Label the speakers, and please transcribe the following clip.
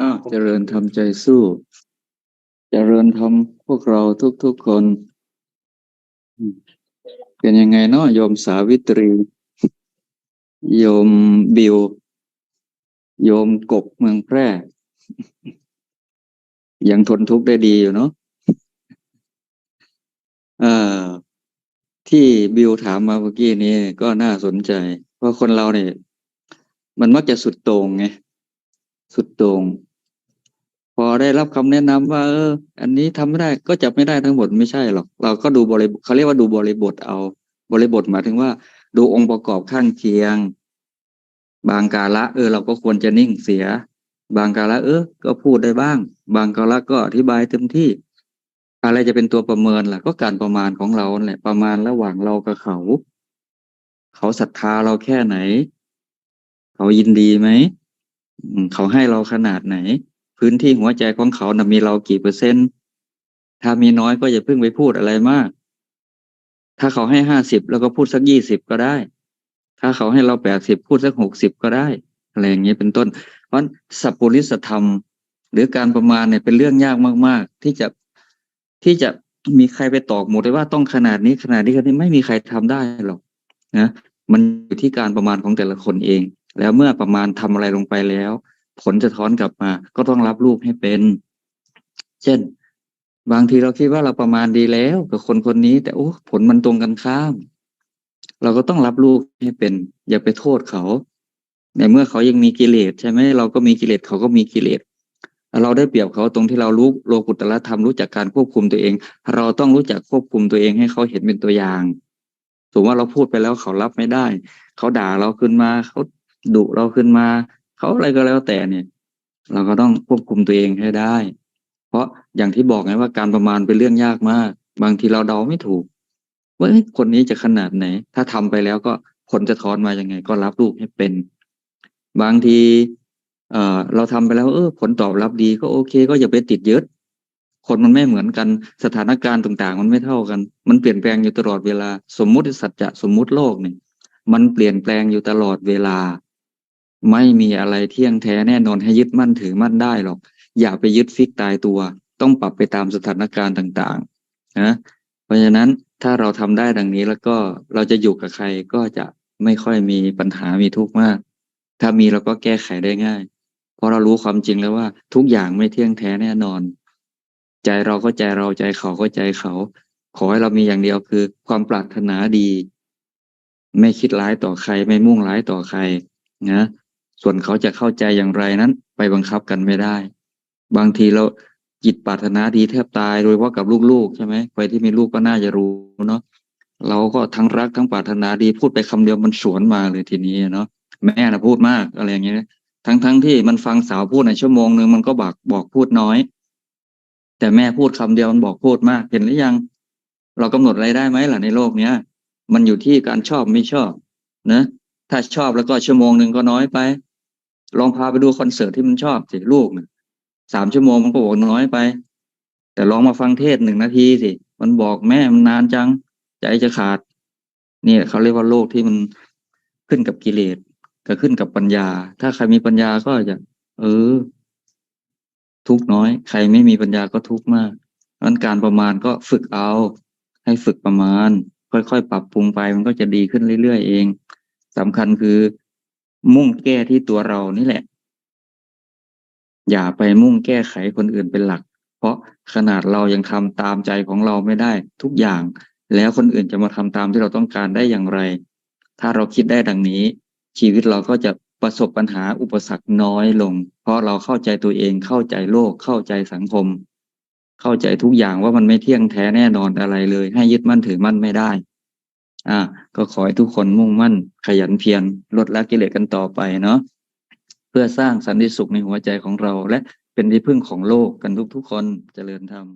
Speaker 1: อ้าวเจริญทำใจสู้ เจริญทำพวกเราทุกๆคน เป็นยังไงเนาะโยมสาวิตรี โยมบิว โยมกบเมืองแพร่ ยังทนทุกข์ได้ดีอยู่เนาะที่บิวถามมาเมื่อกี้นี้ก็น่าสนใจ เพราะคนเราเนี่ยมันมักจะสุดโต่งไงสุดโต่ง อได้รับคำแนะนำว่า เออ อันนี้ทำไม่ได้ก็จับไม่ได้ทั้งหมดไม่ใช่หรอก เราก็ดูบริบทเขาเรียกว่าดูบริบทเอา บริบทหมายถึงว่า ดูองค์ประกอบข้างเคียง บางกาละ เออ เราก็ควรจะนิ่งเสีย บางกาละเออ ก็พูดได้บ้าง บางกาละก็อธิบายเต็มที่ อะไรจะเป็นตัวประเมินล่ะ ก็การประมาณของเราแหละประมาณระหว่างเรากับเขา เขาศรัทธาเราแค่ไหน เขายินดีไหมเขาให้เราขนาดไหน พื้นที่หัวใจของเขานะมีเรากี่เปอร์เซ็นต์ ถ้ามีน้อยก็อย่าเพิ่งไปพูดอะไรมาก ถ้าเขาให้ห้าสิบแล้วก็พูดสักยี่สิบก็ได้ ถ้าเขาให้เราแปดสิบพูดสักหกสิบก็ได้อะไรอย่างนี้เป็นต้น เพราะสัพพุริสธรรม หรือการประมาณเนี่ยเป็นเรื่องยากมาก ๆ ที่จะที่จะมีใครไปตอกหมดเลยว่าต้องขนาดนี้ขนาดนี้ขนาดนี้ไม่มีใครทำได้หรอกนะมันอยู่ที่การประมาณของแต่ละคนเอง แล้วเมื่อประมาณทำอะไรลงไปแล้ว ผลจะท้อนกลับมา ก็ต้องรับลูกให้เป็น เช่น บางทีเราคิดว่าเราประมาณดีแล้ว กับคนคนนี้ แต่โอ้ผลมันตรงกันข้าม เราก็ต้องรับลูกให้เป็น อย่าไปโทษเขาในเมื่อเขายังมีกิเลสใช่ไหมเราก็มีกิเลสเขาก็มีกิเลสเราได้เปรียบเขาตรงที่เรารู้โลกุตตรธรรมรู้จักการควบคุมตัวเอง เราต้องรู้จักควบคุมตัวเองให้เขาเห็นเป็นตัวอย่างสมมติว่าเราพูดไปแล้วเขารับไม่ได้ เขาด่าเราขึ้นมา เขาดุเราขึ้นมา เขาอะไรก็แล้วแต่เนี่ย เราก็ต้องควบคุมตัวเองให้ได้ เพราะอย่างที่บอกไงว่าการประมาณเป็นเรื่องยากมาก บางทีเราเดาไม่ถูก ว่าคนนี้จะขนาดไหน ถ้าทำไปแล้วก็ผลจะทอนมายังไง ก็รับลูกให้เป็น บางทีเออเราทำไปแล้ว เออ ผลตอบรับดีก็โอเค ก็อย่าไปติดยึดคนมันไม่เหมือนกันสถานการณ์ต่าง ๆ มันไม่เท่ากัน มันเปลี่ยนแปลงอยู่ตลอดเวลา สมมุติสัจจะสมมุติโลกเนี่ยมันเปลี่ยนแปลงอยู่ตลอดเวลา ไม่มีอะไรเที่ยงแท้แน่นอนให้ยึดมั่นถือมั่นได้หรอก อย่าไปยึดฟิกตายตัว ต้องปรับไปตามสถานการณ์ต่างๆนะเพราะฉะนั้นถ้าเราทำได้ดังนี้แล้วก็เราจะอยู่กับใครก็จะไม่ค่อยมีปัญหามีทุกข์มาก ถ้ามีเราก็แก้ไขได้ง่าย เพราะเรารู้ความจริงแล้วว่า ทุกอย่างไม่เที่ยงแท้แน่นอน ใจเราก็ใจเราใจเขาก็ใจเขา ขอให้เรามีอย่างเดียวคือ ความปรารถนาดี ไม่คิดร้ายต่อใคร ไม่มุ่งร้ายต่อใครนะ ส่วนเขาจะเข้าใจอย่างไรนั้น ไปบังคับกันไม่ได้ บางทีเราจิตปรารถนาดีแทบตายโดยเฉพาะกับลูกๆใช่ไหมใครที่มีลูกก็น่าจะรู้เนาะเราก็ทั้งรักทั้งปรารถนาดีพูดไปคำเดียวมันสวนมาเลยทีนี้เนาะแม่นะพูดมากอะไรอย่างเงี้ยทั้งทั้งที่มันฟังสาวพูดในชั่วโมงหนึ่งมันก็บอกบอกพูดน้อย แต่แม่พูดคำเดียวมันบอกพูดมากเห็นหรือยัง เรากำหนดอะไรได้ไหมล่ะในโลกเนี้ย มันอยู่ที่การชอบไม่ชอบนะถ้าชอบแล้วก็ชั่วโมงหนึ่งก็น้อยไป ลองพาไปดูคอนเสิร์ตที่มันชอบสิลูกนะสามชั่วโมงมันก็บอกน้อยไป แต่ลองมาฟังเทศหนึ่งนาทีสิมันบอกแม่มันนานจัง ใจจะขาด นี่เขาเรียกว่าโลกที่มันขึ้นกับกิเลสก็ขึ้นกับปัญญา ถ้าใครมีปัญญาก็จะ เออ ทุกน้อย ใครไม่มีปัญญาก็ทุกมากเพราะนั้นการประมาณก็ฝึกเอา ให้ฝึกประมาณ ค่อยๆปรับปรุงไปมันก็จะดีขึ้นเรื่อยๆเองสำคัญคือ มุ่งแก้ที่ตัวเรานี่แหละ อย่าไปมุ่งแก้ไขคนอื่นเป็นหลัก เพราะขนาดเรายังทำตามใจของเราไม่ได้ทุกอย่าง แล้วคนอื่นจะมาทำตามที่เราต้องการได้อย่างไร ถ้าเราคิดได้ดังนี้ ชีวิตเราก็จะประสบปัญหาอุปสรรคน้อยลง เพราะเราเข้าใจตัวเองเข้าใจโลกเข้าใจสังคม เข้าใจทุกอย่างว่ามันไม่เที่ยงแท้แน่นอนอะไรเลย ให้ยึดมั่นถือมั่นไม่ได้ อ่า ก็ขอให้ทุกคนมุ่งมั่น ขยันเพียรลดละกิเลสกันต่อไปเนาะเพื่อสร้างสันติสุขในหัวใจของเรา และเป็นที่พึ่งของโลกกันทุกๆคนเจริญธรรม